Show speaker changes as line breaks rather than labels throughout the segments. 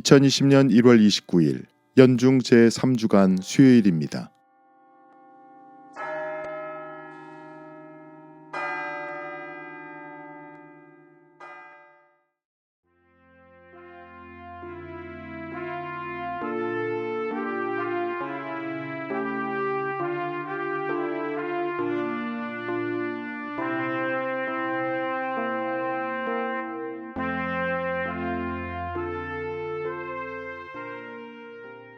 2020년 1월 29일 연중 제3주간 수요일입니다.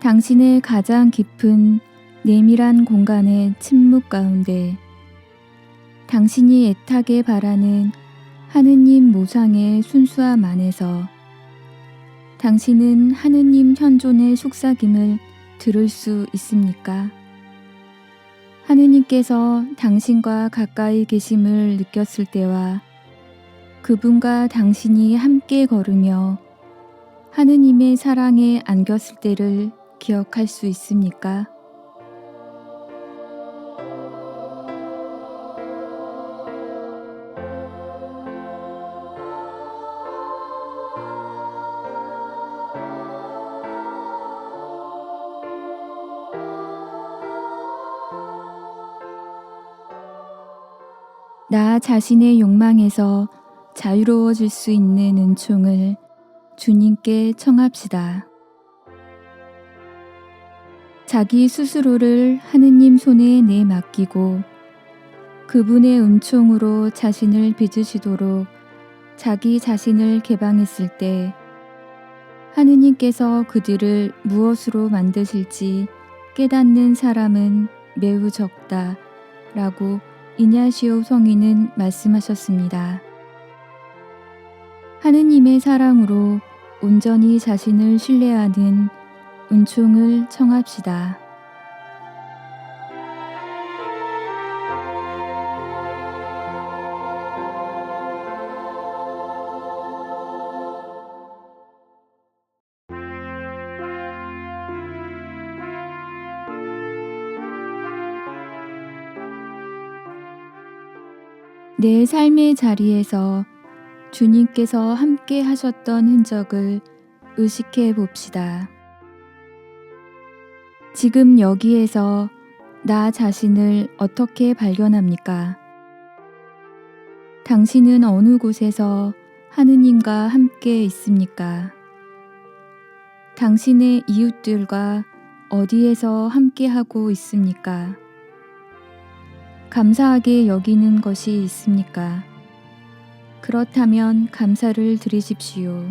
당신의 가장 깊은 내밀한 공간의 침묵 가운데 당신이 애타게 바라는 하느님 모상의 순수함 안에서 당신은 하느님 현존의 속삭임을 들을 수 있습니까? 하느님께서 당신과 가까이 계심을 느꼈을 때와 그분과 당신이 함께 걸으며 하느님의 사랑에 안겼을 때를 기억할 수 있습니까? 나 자신의 욕망에서 자유로워질 수 있는 은총을 주님께 청합시다. 자기 스스로를 하느님 손에 내 맡기고 그분의 은총으로 자신을 빚으시도록 자기 자신을 개방했을 때 하느님께서 그들을 무엇으로 만드실지 깨닫는 사람은 매우 적다 라고 이냐시오 성인은 말씀하셨습니다. 하느님의 사랑으로 온전히 자신을 신뢰하는 은총을 청합시다. 내 삶의 자리에서 주님께서 함께 하셨던 흔적을 의식해 봅시다. 지금 여기에서 나 자신을 어떻게 발견합니까? 당신은 어느 곳에서 하느님과 함께 있습니까? 당신의 이웃들과 어디에서 함께 하고 있습니까? 감사하게 여기는 것이 있습니까? 그렇다면 감사를 드리십시오.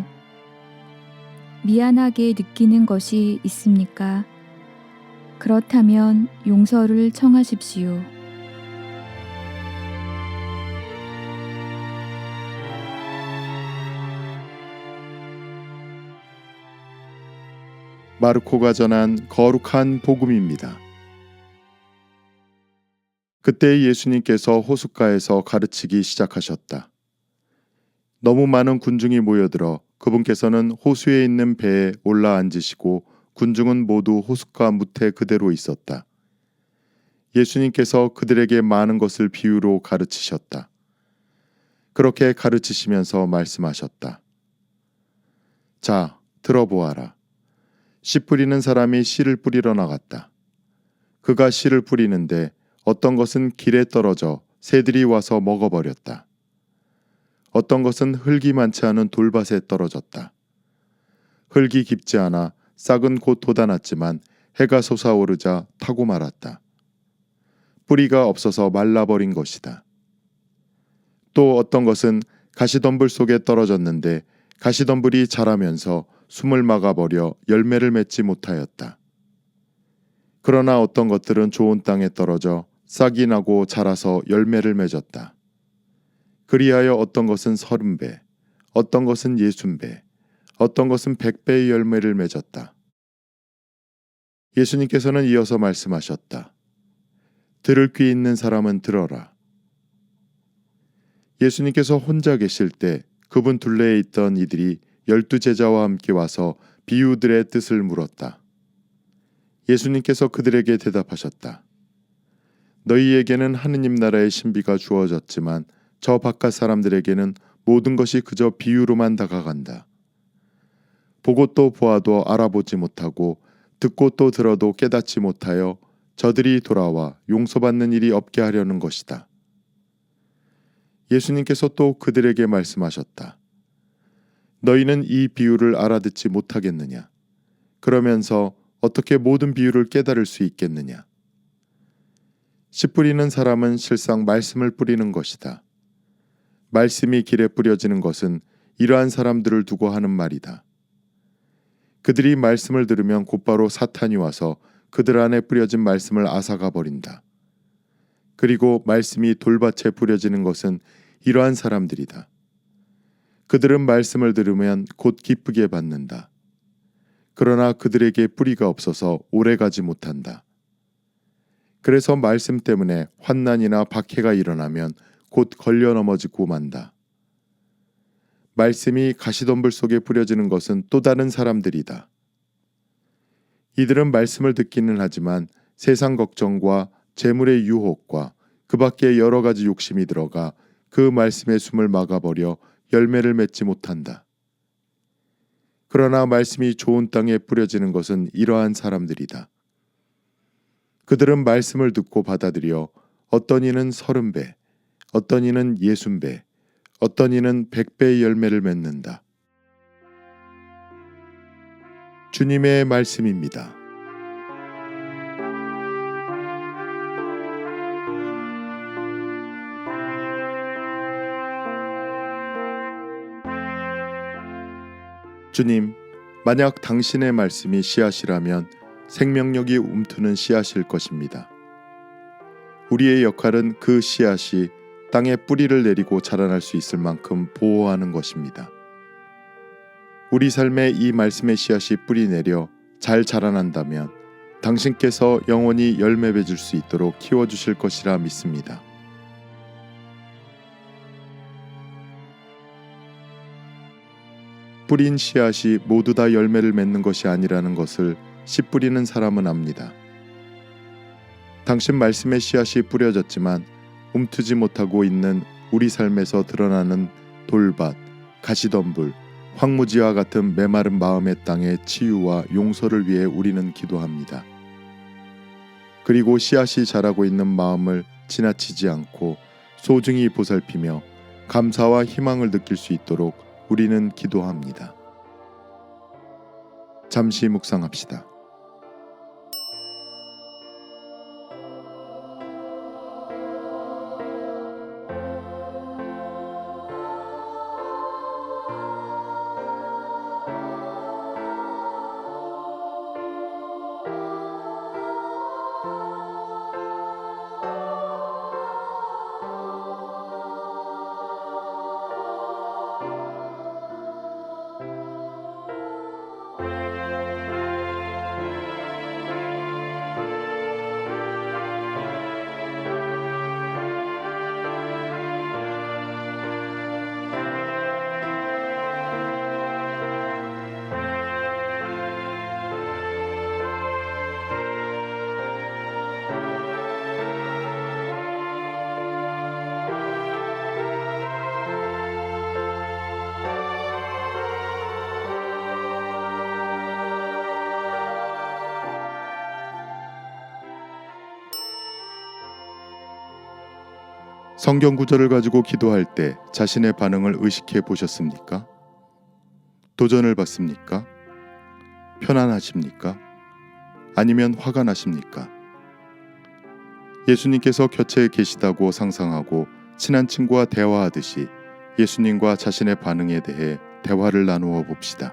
미안하게 느끼는 것이 있습니까? 그렇다면 용서를 청하십시오.
마르코가 전한 거룩한 복음입니다. 그때 예수님께서 호숫가에서 가르치기 시작하셨다. 너무 많은 군중이 모여들어 그분께서는 호수에 있는 배에 올라 앉으시고 군중은 모두 호숫가 무태 그대로 있었다. 예수님께서 그들에게 많은 것을 비유로 가르치셨다. 그렇게 가르치시면서 말씀하셨다. 자, 들어보아라. 씨 뿌리는 사람이 씨를 뿌리러 나갔다. 그가 씨를 뿌리는데 어떤 것은 길에 떨어져 새들이 와서 먹어버렸다. 어떤 것은 흙이 많지 않은 돌밭에 떨어졌다. 흙이 깊지 않아 싹은 곧 돋아났지만 해가 솟아오르자 타고 말았다. 뿌리가 없어서 말라버린 것이다. 또 어떤 것은 가시덤불 속에 떨어졌는데 가시덤불이 자라면서 숨을 막아버려 열매를 맺지 못하였다. 그러나 어떤 것들은 좋은 땅에 떨어져 싹이 나고 자라서 열매를 맺었다. 그리하여 어떤 것은 서른 배, 어떤 것은 예순 배, 어떤 것은 백배의 열매를 맺었다. 예수님께서는 이어서 말씀하셨다. 들을 귀 있는 사람은 들어라. 예수님께서 혼자 계실 때 그분 둘레에 있던 이들이 열두 제자와 함께 와서 비유들의 뜻을 물었다. 예수님께서 그들에게 대답하셨다. 너희에게는 하느님 나라의 신비가 주어졌지만 저 바깥 사람들에게는 모든 것이 그저 비유로만 다가간다. 보고 또 보아도 알아보지 못하고 듣고 또 들어도 깨닫지 못하여 저들이 돌아와 용서받는 일이 없게 하려는 것이다. 예수님께서 또 그들에게 말씀하셨다. 너희는 이 비유를 알아듣지 못하겠느냐? 그러면서 어떻게 모든 비유를 깨달을 수 있겠느냐? 씨 뿌리는 사람은 실상 말씀을 뿌리는 것이다. 말씀이 길에 뿌려지는 것은 이러한 사람들을 두고 하는 말이다. 그들이 말씀을 들으면 곧바로 사탄이 와서 그들 안에 뿌려진 말씀을 앗아가 버린다. 그리고 말씀이 돌밭에 뿌려지는 것은 이러한 사람들이다. 그들은 말씀을 들으면 곧 기쁘게 받는다. 그러나 그들에게 뿌리가 없어서 오래 가지 못한다. 그래서 말씀 때문에 환난이나 박해가 일어나면 곧 걸려 넘어지고 만다. 말씀이 가시덤불 속에 뿌려지는 것은 또 다른 사람들이다. 이들은 말씀을 듣기는 하지만 세상 걱정과 재물의 유혹과 그 밖에 여러 가지 욕심이 들어가 그 말씀의 숨을 막아버려 열매를 맺지 못한다. 그러나 말씀이 좋은 땅에 뿌려지는 것은 이러한 사람들이다. 그들은 말씀을 듣고 받아들여 어떤 이는 서른 배, 어떤 이는 예순 배, 어떤 이는 백배의 열매를 맺는다. 주님의 말씀입니다. 주님, 만약 당신의 말씀이 씨앗이라면 생명력이 움트는 씨앗일 것입니다. 우리의 역할은 그 씨앗이 땅에 뿌리를 내리고 자라날 수 있을 만큼 보호하는 것입니다. 우리 삶에 이 말씀의 씨앗이 뿌리 내려 잘 자라난다면 당신께서 영원히 열매 맺을 수 있도록 키워 주실 것이라 믿습니다. 뿌린 씨앗이 모두 다 열매를 맺는 것이 아니라는 것을 씨 뿌리는 사람은 압니다. 당신 말씀의 씨앗이 뿌려졌지만 움트지 못하고 있는 우리 삶에서 드러나는 돌밭, 가시덤불, 황무지와 같은 메마른 마음의 땅의 치유와 용서를 위해 우리는 기도합니다. 그리고 씨앗이 자라고 있는 마음을 지나치지 않고 소중히 보살피며 감사와 희망을 느낄 수 있도록 우리는 기도합니다. 잠시 묵상합시다. 성경 구절을 가지고 기도할 때 자신의 반응을 의식해 보셨습니까? 도전을 받습니까? 편안하십니까? 아니면 화가 나십니까? 예수님께서 곁에 계시다고 상상하고 친한 친구와 대화하듯이 예수님과 자신의 반응에 대해 대화를 나누어 봅시다.